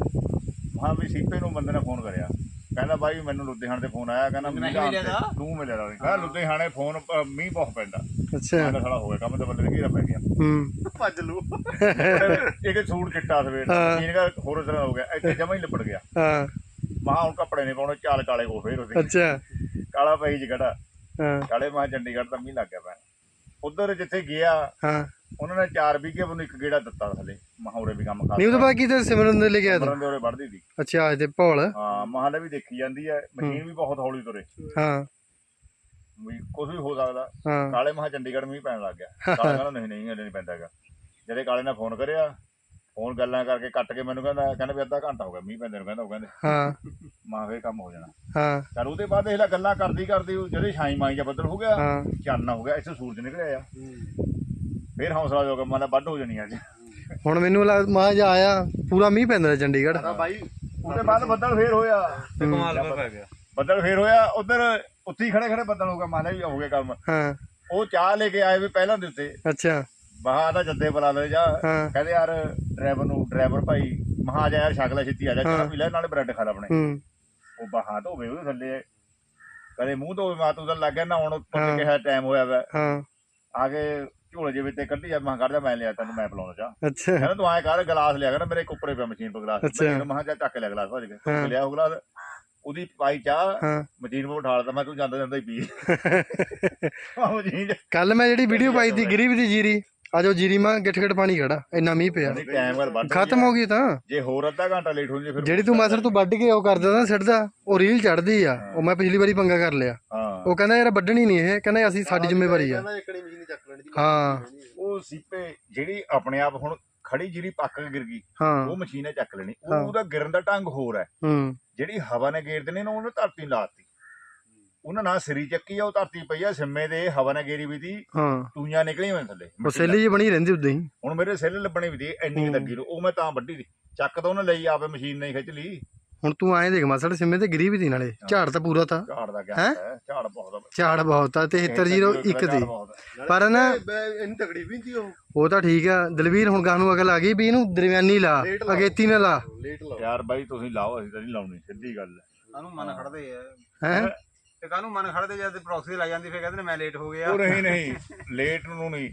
ਮਾਹ ਵੀ ਸੀਪੇ ਨੂੰ ਬੰਦੇ ਨੇ ਫੋਨ ਕਰਿਆ। ਕਹਿੰਦਾ ਬਾਈ ਮੈਨੂੰ ਲੁਧਿਆਣੇ ਤੇ ਫੋਨ ਆਇਆ ਕਹਿੰਦਾ ਮੀਂਹ ਦਾ ਆਉਂਦੇ- ਤੂੰ ਮਿਲਿਆ ਦਾ ਕਹਿੰਦਾ ਲੁਧਿਆਣੇ ਫੋਨ ਮੀਂਹ ਬਹੁਤ ਪੈਂਦਾ। ਅੱਛਾ। ਮੈਂ ਸਾਲਾ ਹੋ ਗਿਆ ਕੰਮ ਤਾਂ ਬੰਦੇ ਨੇ ਘੇਰਾ ਪੈ ਗਿਆ। ਹੂੰ। ਭੱਜ ਲੂ। ਇੱਕ ਸੂਟ ਚਿੱਟਾ ਸਵੇਰ ਹਾਂ। ਦਾ ਹੋਰ ਤਰ੍ਹਾਂ ਹੋ ਗਿਆ। ਇੱਥੇ ਜਮਾ ਹੀ ਲਿਪੜ ਗਿਆ। ਹਾਂ। ਮਾਂ ਹੁਣ ਕੱਪੜੇ ਨਹੀਂ ਪਾਉਣੇ ਚਾਲ ਕਾਲੇ ਹੋ ਫੇਰ ਉਹਦੇ। ਅੱਛਾ। ਕਾਲਾ ਪਈ ਜਗੜਾ ਹਾਂ। ਕਾਲੇ ਮਾਂ ਚੰਡੀਗੜ੍ਹ ਦਾ ਮੀਂਹ ਲੱਗ ਗਿਆ ਪੈ ਉਧਰ ਜਿੱਥੇ ਗਿਆ ਹਾਂ। ਉਹਨਾਂ ਨੇ 4 ਵਿਗੇ ਮੈਨੂੰ ਇੱਕ ਗੇੜਾ ਦਿੱਤਾ ਥਲੇ ਮਹਾਉਰੇ ਵੀ ਕੰਮ ਨਹੀਂ ਉਹਦੇ ਬਾਅਦ ਕੀ ਤੇ ਸਿਮਰਨ ਦੇ ਲੈ ਗਿਆ ਤੂੰ? ਮਰਨ ਦੇ ਉਰੇ ਵੜਦੀ ਦੀ ਅੱਛਾ ਅੱਜ ਤੇ ਭੌਲ। ਹਾਂ ਮਹਾਲੇ ਵੀ ਦੇਖੀ ਜਾਂਦੀ ਹੈ ਮਸ਼ੀਨ ਵੀ ਬਹੁਤ ਹੌਲੀ ਤੁਰੇ। ਹਾਂ। ਵੀ ਕੁਝ ਵੀ ਹੋ ਸਕਦਾ। ਹਾਂ। ਕਾਲੇ ਮਹਾ ਚੰਡੀਗੜ੍ਹ ਮੀਂਹ ਪੈਣ ਲੱਗ ਗਿਆ। ਕਾਲੇ ਕਹਿੰਦਾ ਨਹੀਂ ਨਹੀਂ ਹਲੇ ਨਹੀਂ ਪੈਂਦਾ ਹੈਗਾ। ਜਿਹੜੇ ਕਾਲੇ ਨੇ ਫੋਨ ਕਰਿਆ ਫੋਨ ਗੱਲਾਂ ਕਰਕੇ ਕੱਟ ਕੇ ਮੈਨੂੰ ਕਹਿੰਦਾ ਕਹਿੰਦਾ ਵੀ ਅੱਧਾ ਘੰਟਾ ਹੋ ਗਿਆ ਮੀਂਹ ਪੈਂਦੇ ਨੂੰ ਕਹਿੰਦਾ ਉਹ ਕਹਿੰਦੇ। ਹਾਂ। ਮਾਂ ਫੇਰ ਕੰਮ ਹੋ ਜਾਣਾ। ਹਾਂ। ਚਲ ਉਹਦੇ ਬਾਅਦ ਇਹ ਗੱਲਾਂ ਕਰਦੀ ਕਰਦੀ ਉਹ ਜਿਹੜੇ ਛਾਈ ਮਾਈ ਜਾਂ ਬੱਦਲ ਹੋ ਗਿਆ ਹਾਂ। ਚਾਨਣਾ ਹੋ ਗਿਆ ਇੱਥੇ ਸੂਰਜ ਨਿਕਲਿਆ ਆ। ਫੇਰ ਹੌਸਲਾ ਜੋ ਗਿਆ ਮੈਂ ਵੱਢ ਹੋ ਜਾਣੀ ਅੱਜ। ਹੁਣ ਮੈਨੂੰ ਲੱਗ ਮਾਂ ਜਾ ਆਇਆ ਪੂਰਾ ਮੀਂਹ ਪੈਂਦਾ ਚੰਡੀਗੜ੍ਹ। ਤਾਂ ਬਾਈ ਉਹਦੇ ਬਾਅਦ ਬੱਦਲ ਫੇਰ ਹੋਇਆ। ਕਮਾਲ ਪੈ ਗਿਆ। ਬੱਦਲ ਫੇਰ ਹੋਇਆ ਉਧਰ ਉੱਥੇ ਹੀ ਖੜੇ ਖੜੇ ਬੱਦਲ ਹੋ ਗਿਆ ਮਾਨਾ ਵੀ ਹੋ ਗਿਆ ਕੰਮ। ਹਾਂ। ਉਹ ਚਾਹ ਲੈ ਕੇ ਆਏ ਵੀ ਪਹਿਲਾਂ ਦੇ ਉੱਤੇ। ਅੱਛਾ। ਬਾਹਰ ਦਾ ਜੱਦੇ ਬੁਲਾ ਲੈ ਜਾ। ਕਹਿੰਦੇ ਯਾਰ ਡਰਾਈਵਰ ਨੂੰ ਡਰਾਈਵਰ ਭਾਈ ਮਹਾ ਜਾ ਯਾਰ ਛਕ ਲੈ ਛੇਤੀ ਆ ਜਾ ਚਾਹ ਪੀ ਲੈ ਨਾਲੇ ਬ੍ਰੈਡ ਖਾ ਲੈ ਆਪਣੇ। ਉਹ ਬਾਹਾਂ ਧੋਵੇ ਉਹਦੇ ਥੱਲੇ। ਕਦੇ ਮੂੰਹ ਧੋਵੇ ਮਾਂ ਤੂੰ ਤਾਂ ਲੱਗਿਆ ਨਾ ਹੁਣ ਉੱਪਰ ਕਿਹਾ ਟਾਈਮ ਹੋਇਆ ਵਾ। ਹਾਂ। ਆ ਕੇ ਝੋਲੇ ਜਿਹੇ ਵਿੱਚ ਕੱਢੀ ਜਾ ਮੈਂ ਕੱਢ ਜਾ ਮੈਂ ਲਿਆ ਤੈਨੂੰ ਮੈਂ ਪਿਲਾਉਣਾ ਚਾਹ। ਅੱਛਾ। ਕਹਿੰਦਾ ਤੂੰ ਐਂ ਕਰ ਗਲਾਸ ਲਿਆ ਕਰ ਮੇਰੇ ਇੱਕ ਉੱਪਰੇ ਪਿਆ ਮਸ਼ੀਨ ਪਰ ਗਲਾਸ। ਮੈਂ ਮਹਾ ਜਾ ਚੱਕ ਲਿਆ ਗਲਾਸ ਭੱਜ ਕੇ ਲਿਆ ਉਹ ਗਲਾਸ ਉਹਦੀ ਪਾਈ ਹਾਂ। ਮਸ਼ੀਨ ਪਰ ਉਠਾ ਲਦਾ ਮੈਂ ਤੂੰ ਜਾਂਦਾ ਜਾਂਦਾ ਹੀ ਪੀ। ਮਸ਼ੀਨ ਚ ਕੱਲ ਮੈਂ ਜਿਹੜੀ ਵੀਡੀਓ ਪਾਈ ਤੀ ਗਰੀਬ ਦੀ ਜੀਰੀ ਉਹ ਜੀਰੀ ਮਾਂ ਗਿੱਠ ਗਿੱਠ ਪਾਣੀ ਖੜਾ ਇੰਨਾ ਮੀਂਹ ਪਿਆ। ਖਤਮ ਹੋ ਗਈ ਤਾਂ। ਜੇ ਹੋਰ ਅੱਧਾ ਘੰਟਾ ਲੇਟ ਹੋ ਜੇ ਫਿਰ ਜਿਹੜੀ ਤੂੰ ਮਾਸਰ ਤੂੰ ਵੱਢ ਕੇ ਉਹ ਕਰਦਾ ਨਾ ਸਿੱਟਦਾ ਉਹ ਰੀਲ ਚੜਦੀ ਆ। ਉਹ ਮੈਂ ਪਿਛਲੀ ਵਾਰੀ ਪੰਗਾ ਕਰ ਲਿਆ। ਉਹ ਕਹਿੰਦਾ ਯਾਰ ਵੱਢਣੀ ਨਹੀਂ ਇਹ। ਕਹਿੰਦਾ ਅਸੀਂ ਸਾਡੀ ਜ਼ਿੰਮੇਵਾਰੀ ਆ। ਹਾਂ। ਉਹ ਸੀਪੇ ਜਿਹੜੀ ਆਪਣੇ ਆਪ ਹੁਣ ਖੜੀ ਜਿਹੜੀ ਪੱਕ ਕੇ ਗਿਰ ਗਈ ਹਾਂ। ਉਹ ਮਸ਼ੀਨ ਨੇ ਚੱਕ ਲੈਣੀ। ਉਹ ਹਾਂ। ਉਹਦਾ ਗਿਰਨ ਦਾ ਢੰਗ ਹੋਰ ਹੈ। ਹੂੰ। ਜਿਹੜੀ ਹਵਾ ਨੇ ਗੇਰ ਦੇਣੀ ਨਾ ਉਹਨੇ ਧਰਤੀ ਨੂੰ ਲਾਤੀ ਉਹਨਾਂ ਨਾਲ ਸਰੀ ਚੱਕੀ ਆ ਉਹ ਧਰਤੀ ਪਈ ਆ ਸਿੰਮੇ ਦੇ ਹਵਾ ਨੇ ਗੇਰੀ ਵੀ ਦੀ ਹਾਂ। ਤੂਈਆਂ ਨਿਕਲੀਆਂ ਹੋਈਆਂ ਥੱਲੇ। ਉਹ ਸੇਲੀ ਜੀ ਬਣੀ ਰਹਿੰਦੀ ਉਦਾਂ ਹੀ। ਹੁਣ ਮੇਰੇ ਸੈੱਲ ਲੱਭਣੇ ਵੀ ਦੀ ਇੰਨੀ ਲੱਗੀ ਨੂੰ ਉਹ ਮੈਂ ਤਾਂ ਵੱਢੀ ਦੀ ਚੱਕ ਤਾਂ ਉਹਨੇ ਲਈ ਆਪੇ ਮਸ਼ੀਨ ਨਹੀਂ ਖਿੱਚ ਲਈ। ਹੁਣ ਤੂੰ ਐਂ ਦੇਖ ਮਾਸੜ ਸਿੰਮੇ ਤੇ ਗਰੀਬ ਦੀ ਨਾਲੇ। ਝਾੜ ਤਾਂ ਪੂਰਾ ਤਾਂ। ਝਾੜ ਦਾ ਹੈਂ? ਹੈ ਝਾੜ ਬਹੁਤ ਆ। ਝਾੜ ਬਹੁਤ ਆ 7301 ਝਾੜ ਦੀ। ਬਹੁਤ ਆ। ਪਰ ਨਾ ਇੰਨੀ ਤਕੜੀ ਵੀ ਸੀ ਉਹ। ਉਹ ਤਾਂ ਠੀਕ ਆ। ਦਲਵੀਰ ਹੁਣ ਗਾਹ ਨੂੰ ਅਕਲ ਆ ਗਈ ਵੀ ਇਹਨੂੰ ਦਰਮਿਆਨੀ ਲਾ ਲਾ। ਅਗੇਤੀ ਨਾ ਲਾ। ਲੇਟ ਲਾਓ। ਯਾਰ ਬਾਈ ਤੁਸੀਂ ਲਾਓ ਅਸੀਂ ਤਾਂ ਨਹੀਂ ਲਾਉਣੀ ਸਿੱਧੀ ਗੱਲ ਹੈ। ਕਾਨੂੰ ਮਨ ਖੜਦੇ ਆ? ਹੈ? ਤੇ ਕਾਨੂੰ ਮਨ ਖੜਦੇ ਜਦ ਪ੍ਰੋਕਸੀ ਲੱਗ ਜਾਂਦੀ ਫਿਰ ਕਹਿੰਦੇ ਨੇ ਮੈਂ ਲੇਟ ਹੋ ਗਿਆ। ਉਹ ਨਹੀਂ ਨਹੀਂ ਲੇਟ ਨੂੰ ਨਹੀਂ।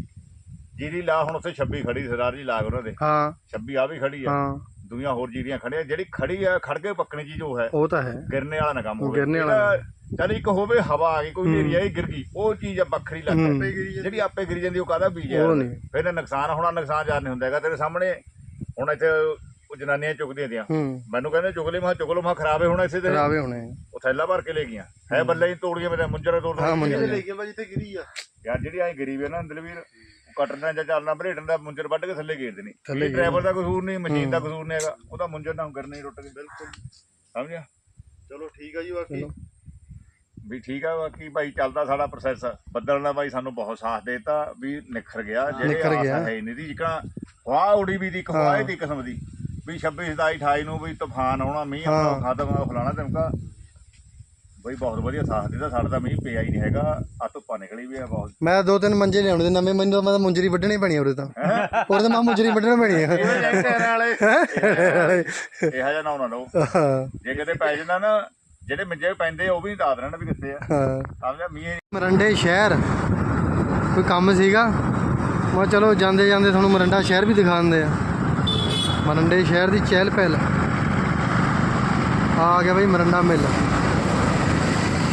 ਜਿਹਦੀ ਲਾ ਹੁਣ ਉੱਥੇ 26 ਖੜੀ ਸਰਦਾਰ ਜੀ ਲਾਗ ਉਹਨਾਂ ਦੇ। ਹਾਂ। 26 ਆ ਵੀ ਖੜੀ ਆ। ਹਾਂ। ਦੁਨੀਆ ਹੋਰ ਜੀਰੀਆਂ ਖੜੀਆਂ ਜਿਹੜੀ ਖੜੀ ਆ ਖੜ ਕੇ ਪੱਕਣੀ ਚੀਜ਼ ਉਹ ਹੈ। ਉਹ ਤਾਂ ਹੈ। ਗਿਰਨੇ ਵਾਲਾ ਨਾ ਕੰਮ ਹੋਵੇ। ਗਿਰਨੇ ਵਾਲਾ ਚੱਲ ਇੱਕ ਹੋਵੇ ਹਵਾ ਆ ਗਈ ਕੋਈ ਏਰੀ ਆਈ ਗਿਰ ਗਈ ਉਹ ਚੀਜ਼ ਆ ਵੱਖਰੀ ਲੱਗ ਹੂੰ। ਪਈ ਜਿਹੜੀ ਆਪੇ ਗਿਰੀ ਜਾਂਦੀ ਉਹ ਕਾਹਦਾ ਬੀਜ ਉਹ ਨਹੀਂ। ਫਿਰ ਨੁਕਸਾਨ ਹੋਣਾ ਨੁਕਸਾਨ ਯਾਰ ਨਹੀਂ ਹੁੰਦਾ ਹੈਗਾ। ਤੇਰੇ ਸਾਹਮਣੇ ਹੁਣ ਇੱਥੇ ਉਹ ਜਨਾਨੀਆਂ ਚੁੱਕਦੀਆਂ ਤੀਆਂ ਹੂੰ। ਮੈਨੂੰ ਕਹਿੰਦੇ ਚੁੱਕ ਲਈ ਮੈਂ ਚੁੱਕ ਲਓ ਮੈਂ ਖਰਾਬ ਹੈ ਹੁਣ ਇੱਥੇ ਤੇ। ਖਰਾਬੇ ਹੋਣੇ। ਉਹ ਥੈਲਾ ਭਰ ਕੇ ਲੈ ਗਈਆਂ। ਹੈ ਬੱਲੇ ਹੀ ਤੋੜ ਗਏ ਮੇਰੇ ਮੁੰਜਰਾ ਤੋੜ ਹਾਂ, ਮੁੰਜਰਾ। ਲੈ ਕੇ ਬਾਜੀ ਤੇ ਗਿਰੀ ਆ। ਯਾਰ ਜਿਹੜੀ ਐ ਗਰੀਬ ਹੈ ਨਾ ਦਲਵੀਰ ਉਹ ਕੱਟਣਾ ਜਾਂ ਚੱਲਣਾ ਭਰੇਟਣ ਦਾ ਮੁੰਜਰ ਵੱਢ ਕੇ ਥੱਲੇ ਗੇਰ ਦੇਣੀ। ਥੱਲੇ ਡਰਾਈਵਰ ਦਾ ਕਸੂਰ ਨਹੀਂ ਮਸ਼ੀਨ ਦਾ ਕਸੂਰ ਨਹੀਂ ਹੈਗਾ। ਉਹਦਾ ਮੁੰਜਰ ਨਾ ਕਰਨੇ ਟੁੱਟ ਗਏ ਬਿਲਕੁਲ। ਸਮਝਿਆ? ਚਲੋ ਠੀਕ ਆ ਜੀ ਬਾਕੀ। ਵੀ ਠੀਕ ਆ ਬਾਕੀ ਭਾਈ ਚੱਲਦਾ ਸਾਡਾ ਪ੍ਰੋਸੈਸ ਬੱਦਲ ਨੇ ਬਾਈ ਸਾਨੂੰ ਬਹੁਤ ਸਾਥ ਦੇਤਾ ਵੀ ਨਿਖਰ ਗਿਆ। ਜਿਹੜੇ ਆਸ। ਹੈ ਨਹੀਂ ਦੀ ਜਿਕਾ ਹਵਾ ਉੜੀ ਵੀ ਦੀ ਹਵਾ ਦੀ ਕਿਸਮ ਦੀ। ਵੀ 26 27 28 ਨੂੰ ਵੀ ਤੂਫਾਨ ਆਉਣਾ ਮੀਂਹ ਆਉਣਾ। ਖਤਮ ਆ ਫਲਾਣਾ ਧਮਕਾ। ਬਈ ਬਹੁਤ ਵਧੀਆ ਸਾਥ ਦਿੱਤਾ ਸਾਡਾ ਤਾਂ ਮੀਂਹ ਪਿਆ ਹੀ ਨਹੀਂ ਹੈਗਾ ਆ ਧੁੱਪਾਂ ਨਿਕਲੀ ਵੀ ਆ ਬਹੁਤ। ਮੈਂ ਦੋ ਤਿੰਨ ਮੰਜੇ ਲਿਆਉਣੇ ਤੇ ਨਵੇਂ ਮੈਨੂੰ ਤਾਂ ਮੈਂ ਤਾਂ ਮੁੰਜਰੀ ਵੱਢਣੀ ਪੈਣੀ ਉਰੇ ਤਾਂ। ਉਰੇ ਤਾਂ ਮੈਂ ਮੁੰਜਰੀ ਵੱਢਣੀ ਪੈਣੀ ਆ। ਇਹ ਟਾਇਰਾਂ ਵਾਲੇ। ਇਹੋ ਜਿਹਾ ਨਾ ਲਓ। ਜੇ ਕਿਤੇ ਪੈ ਜਾਂਦਾ ਨਾ ਜਿਹੜੇ ਮੰਜੇ ਪੈਂਦੇ ਉਹ ਵੀ ਨਹੀਂ ਦੱਸ ਦੇਣਾ ਵੀ ਕਿੱਥੇ ਆ। ਹਾਂ। ਸਮਝਿਆ ਮੀਂਹ ਮਰੰਡੇ ਸ਼ਹਿਰ। ਕੋਈ ਕੰਮ ਸੀਗਾ? ਮੈਂ ਚਲੋ ਜਾਂਦੇ ਜਾਂਦੇ ਤੁਹਾਨੂੰ ਮਰੰਡਾ ਸ਼ਹਿਰ ਵੀ ਦਿਖਾ ਦਿੰਦੇ ਆ। ਮਰੰਡੇ ਸ਼ਹਿਰ ਦੀ ਚਹਿਲ ਪਹਿਲ। ਆ ਗਿਆ ਬਈ ਮਰੰਡਾ ਮਿਲ।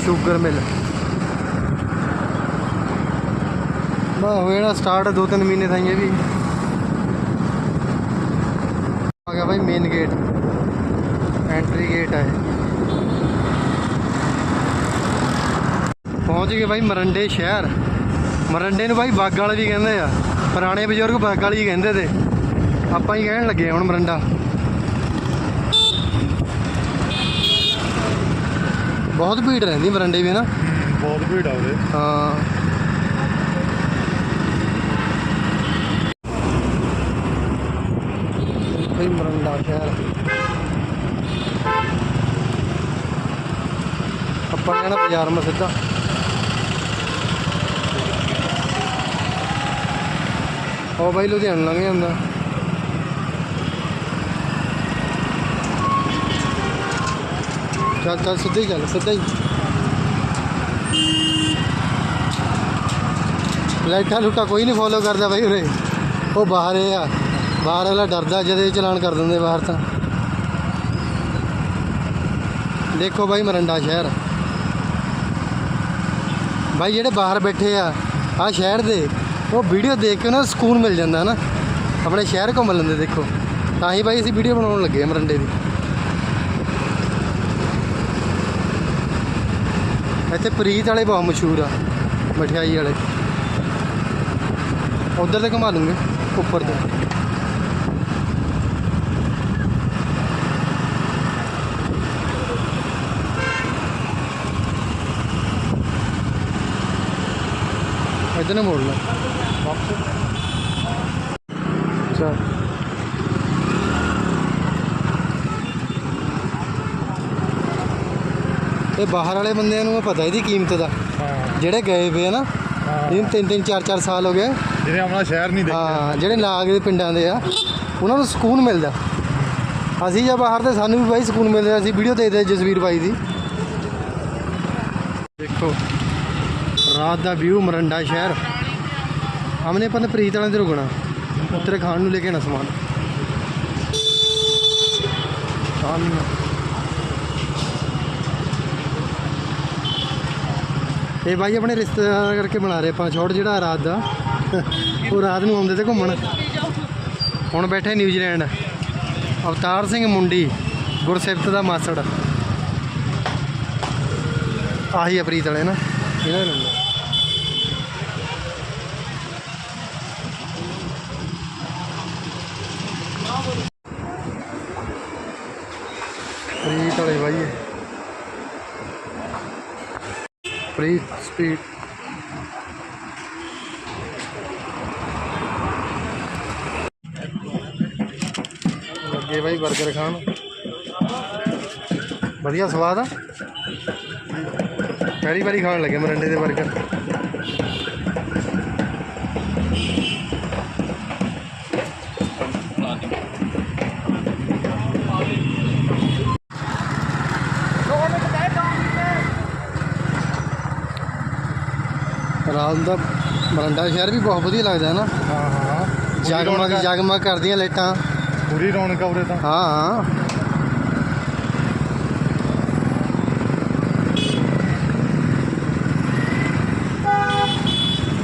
Sugar mill. ਬਾ ਹੋਇਆ ਨਾ ਸਟਾਰਟ ਦੋ ਤਿੰਨ ਮਹੀਨੇ ਥਾਈ ਇਹ ਵੀ। ਆ ਗਿਆ ਬਈ ਮੇਨ ਗੇਟ ਐਂਟਰੀ ਗੇਟ ਹੈ ਪਹੁੰਚ ਗਏ ਬਾਈ ਮਰੰਡੇ ਸ਼ਹਿਰ। ਮਰੰਡੇ ਨੂੰ ਭਾਈ ਬਾਗ ਵਾਲੇ ਵੀ ਕਹਿੰਦੇ ਆ। ਪੁਰਾਣੇ ਬਜ਼ੁਰਗ ਬਾਗ ਵਾਲੀ ਹੀ ਕਹਿੰਦੇ ਤੇ। ਆਪਾਂ ਹੀ ਕਹਿਣ ਲੱਗੇ ਹੁਣ ਮਰੰਡਾ। ਬਹੁਤ ਭੀੜ ਰਹਿੰਦੀ ਮਰੰਡੇ ਵੀ ਨਾ? ਬਹੁਤ ਭੀੜ ਆ ਉਰੇ। ਹਾਂ। ਬਈ ਮਰੰਡਾ ਸ਼ਹਿਰ। ਆਪਾਂ ਜਾਣਾ ਬਾਜ਼ਾਰ ਮਾ ਸਿੱਧਾ। ਉਹ ਬਾਈ ਲੁਧਿਆਣਾ ਲੰਘ ਜਾਂਦਾ। ਚੱਲ ਚੱਲ, ਸਿੱਧਾ ਹੀ ਚੱਲ ਸਿੱਧਾ ਹੀ। ਲਾਈਟਾਂ ਲੂਟਾਂ ਕੋਈ ਨਹੀਂ ਫੋਲੋ ਕਰਦਾ ਬਾਈ ਉਰੇ। ਉਹ ਬਾਹਰ ਆ। ਬਾਹਰ ਵਾਲਾ ਡਰਦਾ ਜਦ ਚਲਾਨ ਕਰ ਦਿੰਦੇ ਬਾਹਰ ਤਾਂ। ਦੇਖੋ ਬਾਈ ਮਰੰਡਾ ਸ਼ਹਿਰ। ਬਾਈ ਜਿਹੜੇ ਬਾਹਰ ਬੈਠੇ ਆ ਆ ਸ਼ਹਿਰ ਦੇ, ਉਹ ਵੀਡੀਓ ਦੇਖ ਕੇ ਨਾ ਸਕੂਨ ਮਿਲ ਜਾਂਦਾ ਨਾ। ਆਪਣੇ ਸ਼ਹਿਰ ਘੁੰਮ ਲੈਂਦੇ ਦੇਖੋ। ਤਾਂ ਹੀ ਬਾਈ ਅਸੀਂ ਵੀਡੀਓ ਬਣਾਉਣ ਲੱਗੇ ਆ ਮਰੰਡੇ ਦੀ। ਇੱਥੇ ਪ੍ਰੀਤ ਵਾਲੇ ਬਹੁਤ ਮਸ਼ਹੂਰ ਆ, ਮਠਿਆਈ ਵਾਲੇ। ਉਧਰ ਤੇ ਘੁਮਾ ਲੂੰਗੇ, ਉੱਪਰ ਤੋਂ। ਇਧਰ ਨੂੰ ਮੋੜ ਲੈ ਵਾਪਸ ਅੱਛਾ। ਇਹ ਬਾਹਰ ਵਾਲੇ ਬੰਦਿਆਂ ਨੂੰ ਪਤਾ ਇਹਦੀ ਕੀਮਤ ਦਾ। ਜਿਹੜੇ ਗਏ ਵੇ ਨਾ ਇਹਨੂੰ ਤਿੰਨ ਤਿੰਨ ਚਾਰ ਚਾਰ ਸਾਲ ਹੋ ਗਏ। ਜਿਹੜੇ ਆਪਣਾ ਸ਼ਹਿਰ ਨਹੀਂ ਹਾਂ ਜਿਹੜੇ ਲਾਗ ਦੇ ਪਿੰਡਾਂ ਦੇ ਆ ਉਹਨਾਂ ਨੂੰ ਸਕੂਨ ਮਿਲਦਾ। ਅਸੀਂ ਜਾਂ ਬਾਹਰ ਤੇ ਸਾਨੂੰ ਵੀ ਬਾਈ ਸਕੂਨ ਮਿਲਦਾ ਅਸੀਂ ਵੀਡੀਓ ਦੇਖਦੇ ਜਸਵੀਰ ਬਾਈ ਦੀ। ਦੇਖੋ ਰਾਤ ਦਾ ਵਿਊ ਮਰੰਡਾ ਸ਼ਹਿਰ। ਹਮਨੇ ਪਨ ਪ੍ਰੀਤ ਵਾਲਿਆਂ ਦੇ ਰੁਕਣਾ। ਉੱਤਰੇ ਖਾਣ ਨੂੰ ਲੈ ਕੇ ਆਣਾ ਸਮਾਨ। ਖਾਣ ਨੂੰ ਇਹ ਬਾਈ ਆਪਣੇ ਰਿਸ਼ਤੇਦਾਰ ਕਰਕੇ ਬਣਾ ਰਹੇ ਆਪਾਂ ਛੋਟ ਜਿਹੜਾ ਰਾਤ ਦਾ। ਉਹ ਰਾਤ ਨੂੰ ਆਉਂਦੇ ਤੇ ਘੁੰਮਣ। ਹੁਣ ਬੈਠੇ ਨਿਊਜ਼ੀਲੈਂਡ। ਅਵਤਾਰ ਸਿੰਘ ਮੁੰਡੀ, ਗੁਰਸਿਫਤ ਦਾ ਮਾਸੜ। ਆਹੀ ਆ ਪ੍ਰੀਤ ਵਾਲੇ ਨਾ ਇਹਨਾਂ ਦਾ ਨੰਬਰ ਪ੍ਰੀਤ ਵਾਲੇ ਬਾਈ ਇਹ। ਪ੍ਰੀਤ ਸਪੀਡ ਲੱਗੇ ਬਾਈ 버ਗਰ ਖਾਣ ਵਧੀਆ ਸਵਾਦ ਆ ਪਹਿਲੀ ਵਾਰੀ ਖਾਣ ਲੱਗੇ ਮਰੰਡੇ ਦੇ 버ਗਰ ਰਾਤ ਦਾ ਮਰੰਡਾ ਸ਼ਹਿਰ ਵੀ ਬਹੁਤ ਵਧੀਆ ਲੱਗਦਾ ਹੈ ਨਾ। ਹਾਂ ਹਾਂ ਜਗਮਗ ਜਗਮਗ ਕਰਦੀਆਂ ਲਾਈਟਾਂ ਪੂਰੀ ਰੌਣਕ ਆ ਉਰੇ ਤਾਂ। ਹਾਂ ਹਾਂ।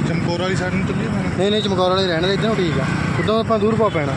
ਚਮਕੌਰ ਵਾਲੀ ਸਾਈਡ ਨੂੰ ਚੱਲੀਏ ਨਹੀਂ ਨਹੀਂ ਚਮਕੌਰ ਵਾਲੇ ਰਹਿਣ ਦੇ ਇਦਾਂ ਠੀਕ ਆ। ਉਦੋਂ ਆਪਾਂ ਦੂਰ ਪਾ ਪੈਣਾ।